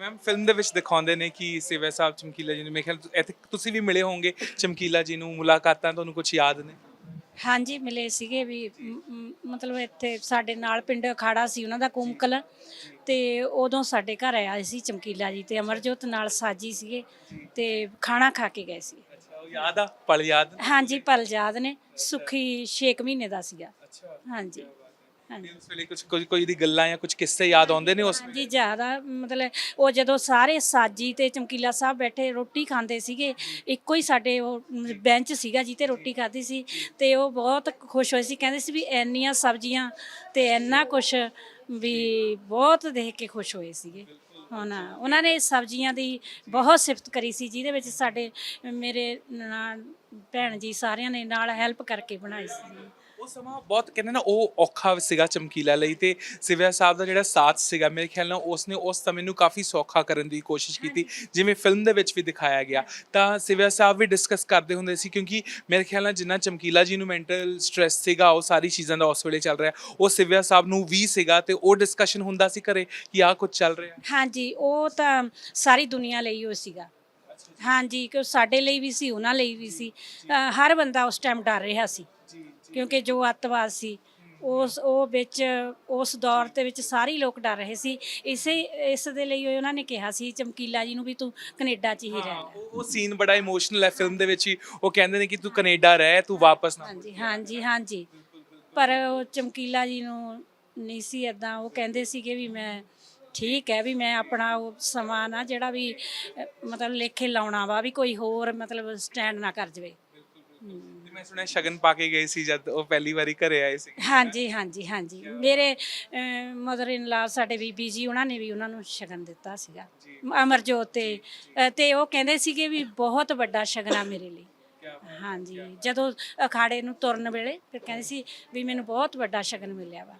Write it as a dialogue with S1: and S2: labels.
S1: Ma'am film ਦੇ ਵਿੱਚ ਦਿਖਾਉਂਦੇ ਨੇ ਕਿ ਸਿਵਾ ਸਾਹਿਬ ਚਮਕੀਲਾ ਜੀ ਨੂੰ ਮੇਰੇ ਖਿਆਲ ਇੱਥੇ ਤੁਸੀਂ ਵੀ ਮਿਲੇ ਹੋਵੋਗੇ ਚਮਕੀਲਾ ਜੀ ਨੂੰ ਮੁਲਾਕਾਤਾਂ ਤੁਹਾਨੂੰ ਕੁਝ ਯਾਦ ਨੇ?
S2: ਹਾਂਜੀ ਮਿਲੇ ਸੀਗੇ ਵੀ ਮਤਲਬ ਇੱਥੇ ਸਾਡੇ ਨਾਲ ਪਿੰਡ ਅਖਾੜਾ ਸੀ ਉਹਨਾਂ ਦਾ ਕੁੰਮਕਲ ਤੇ ਉਦੋਂ ਸਾਡੇ ਘਰ ਆਏ ਸੀ ਚਮਕੀਲਾ ਜੀ ਤੇ ਅਮਰਜੋਤ ਨਾਲ ਸਾਜੀ ਸੀਗੇ ਤੇ ਖਾਣਾ ਖਾ ਕੇ ਗਏ ਸੀ।
S1: ਯਾਦ ਆ? ਪਲ ਯਾਦ
S2: ਹਾਂਜੀ ਪਲ ਯਾਦ ਨੇ ਸੁਖੀ 6 ਮਹੀਨੇ ਦਾ ਸੀਗਾ। ਹਾਂਜੀ। ਹਾਂਜੀ।
S1: ਉਸ ਵੇਲੇ ਕੁਝ ਕੋਈ ਕੋਈ ਦੀ ਗੱਲਾਂ ਜਾਂ ਕੁਝ ਕਿੱਸੇ ਯਾਦ ਆਉਂਦੇ ਨੇ ਉਸ
S2: ਹਾਂਜੀ ਜ਼ਿਆਦਾ ਮਤਲਬ ਉਹ ਜਦੋਂ ਸਾਰੇ ਸਾਜੀ ਤੇ ਚਮਕੀਲਾ ਸਾਹਿਬ ਬੈਠੇ ਰੋਟੀ ਖਾਂਦੇ ਸੀਗੇ ਇੱਕੋ ਹੀ ਸਾਡੇ ਉਹ ਬੈਂਚ ਸੀਗਾ ਜੀ ਤੇ ਰੋਟੀ ਖਾਧੀ ਸੀ ਤੇ ਉਹ ਬਹੁਤ ਖੁਸ਼ ਹੋਏ ਸੀ ਕਹਿੰਦੇ ਸੀ ਵੀ ਇੰਨੀਆਂ ਸਬਜ਼ੀਆਂ ਤੇ ਇੰਨਾ ਕੁਛ ਵੀ ਬਹੁਤ ਦੇਖ ਕੇ ਖੁਸ਼ ਹੋਏ ਸੀਗੇ। ਉਹਨਾਂ ਉਹਨਾਂ ਨੇ ਸਬਜ਼ੀਆਂ ਦੀ ਬਹੁਤ ਸਿਫਤ ਕਰੀ ਸੀ ਜਿਹਦੇ ਵਿੱਚ ਸਾਡੇ ਮੇਰੇ ਨਾਲ ਭੈਣ ਜੀ ਸਾਰਿਆਂ ਨੇ ਨਾਲ ਹੈਲਪ ਕਰਕੇ ਬਣਾਈ ਸੀ।
S1: ਉਹ ਸਮਾਂ ਬਹੁਤ ਕਹਿੰਦੇ ਨਾ ਉਹ ਔਖਾ ਸੀਗਾ ਚਮਕੀਲਾ ਲਈ ਤੇ ਸਿਵਿਆ ਸਾਹਿਬ ਦਾ ਜਿਹੜਾ ਸਾਥ ਸੀਗਾ ਮੇਰੇ ਖਿਆਲ ਨਾਲ ਉਸਨੇ ਉਸ ਸਮੇਂ ਨੂੰ ਕਾਫੀ ਸੌਖਾ ਕਰਨ ਦੀ ਕੋਸ਼ਿਸ਼ ਕੀਤੀ ਜਿਵੇਂ ਫਿਲਮ ਦੇ ਵਿੱਚ ਵੀ ਦਿਖਾਇਆ ਗਿਆ। ਤਾਂ ਸਿਵਿਆ ਸਾਹਿਬ ਵੀ ਡਿਸਕਸ ਕਰਦੇ ਹੁੰਦੇ ਸੀ ਕਿਉਂਕਿ ਮੇਰੇ ਖਿਆਲ ਨਾਲ ਜਿੰਨਾ ਚਮਕੀਲਾ ਜੀ ਨੂੰ ਮੈਂਟਲ ਸਟ੍ਰੈਸ ਸੀਗਾ ਉਹ ਸਾਰੀ ਚੀਜ਼ਾਂ ਦਾ ਉਸ ਵੇਲੇ ਚੱਲ ਰਿਹਾ। ਉਹ ਸਿਵਿਆ ਸਾਹਿਬ ਨੂੰ ਵੀ ਸੀਗਾ ਤੇ ਉਹ ਡਿਸਕਸ਼ਨ ਹੁੰਦਾ ਸੀ ਘਰੇ ਕਿ ਆਹ ਕੁਝ ਚੱਲ ਰਿਹਾ।
S2: ਹਾਂਜੀ ਉਹ ਤਾਂ ਸਾਰੀ ਦੁਨੀਆ ਲਈ ਉਹ ਸੀਗਾ। ਹਾਂਜੀ ਕਿ ਸਾਡੇ ਲਈ ਵੀ ਸੀ ਉਹਨਾਂ ਲਈ ਵੀ ਸੀ। ਅ, ਹਰ ਬੰਦਾ ਉਸ ਟਾਈਮ ਡਰ ਰਿਹਾ ਸੀ। ਕਿਉਂਕਿ ਜੋ ਅੱਤਵਾਦ ਸੀ ਉਸ ਉਹ ਵਿੱਚ ਉਸ ਦੌਰ ਦੇ ਵਿੱਚ ਸਾਰੇ ਹੀ ਲੋਕ ਡਰ ਰਹੇ ਸੀ। ਇਸੇ ਇਸ ਦੇ ਲਈ ਉਹਨਾਂ ਨੇ ਕਿਹਾ ਸੀ ਚਮਕੀਲਾ ਜੀ ਨੂੰ ਵੀ ਤੂੰ ਕੈਨੇਡਾ 'ਚ ਹੀ ਰਹਿ
S1: ਹਾਂ,
S2: ਲੈ
S1: ਉਹ ਉਹ ਸੀਨ ਬੜਾ ਇਮੋਸ਼ਨਲ ਹੈ ਫਿਲਮ ਦੇ ਵਿੱਚ ਹੀ। ਉਹ ਕਹਿੰਦੇ ਨੇ ਕਿ ਤੂੰ ਕੈਨੇਡਾ ਰਹਿ ਤੂੰ ਵਾਪਸ ਨਾ
S2: ਹਾਂਜੀ ਹਾਂਜੀ ਹਾਂਜੀ। ਪਰ ਉਹ ਚਮਕੀਲਾ ਜੀ ਨੂੰ ਨਹੀਂ ਸੀ ਇਦਾਂ ਉਹ ਕਹਿੰਦੇ ਸੀਗੇ ਵੀ ਮੈਂ ਠੀਕ ਹੈ ਵੀ ਮੈਂ ਆਪਣਾ ਉਹ ਸਮਾਂ ਨਾ ਜਿਹੜਾ ਵੀ ਮਤਲਬ ਲੇਖੇ ਲਾਉਣਾ ਵਾ ਵੀ ਕੋਈ ਹੋਰ ਮਤਲਬ ਸਟੈਂਡ ਨਾ ਕਰ ਜਵੇ।
S1: ਤੇ ਮੈਂ ਸੁਣਿਆ ਸ਼ਗਨ ਪਾ ਕੇ ਗਏ ਸੀ ਜਦ ਉਹ ਪਹਿਲੀ ਵਾਰੀ ਘਰੇ ਆਏ ਸੀ।
S2: ਹਾਂਜੀ ਹਾਂਜੀ ਹਾਂਜੀ। ਮੇਰੇ ਮਦਰ ਇਨ ਲਾ ਸਾਡੇ ਬੀਬੀ ਜੀ ਉਹਨਾਂ ਨੇ ਵੀ ਉਹਨਾਂ ਨੂੰ ਸ਼ਗਨ ਦਿੱਤਾ ਸੀਗਾ। ਅਮਰਜੋਤ ਤੇ ਤੇ ਉਹ ਕਹਿੰਦੇ ਸੀਗੇ ਵੀ ਬਹੁਤ ਵੱਡਾ ਸ਼ਗਨ ਆ ਮੇਰੇ ਲਈ। ਹਾਂਜੀ। ਜਦੋਂ ਅਖਾੜੇ ਨੂੰ ਤੁਰਨ ਵੇਲੇ ਫਿਰ ਕਹਿੰਦੇ ਸੀ ਵੀ ਮੈਨੂੰ ਬਹੁਤ ਵੱਡਾ ਸ਼ਗਨ ਮਿਲਿਆ ਵਾ।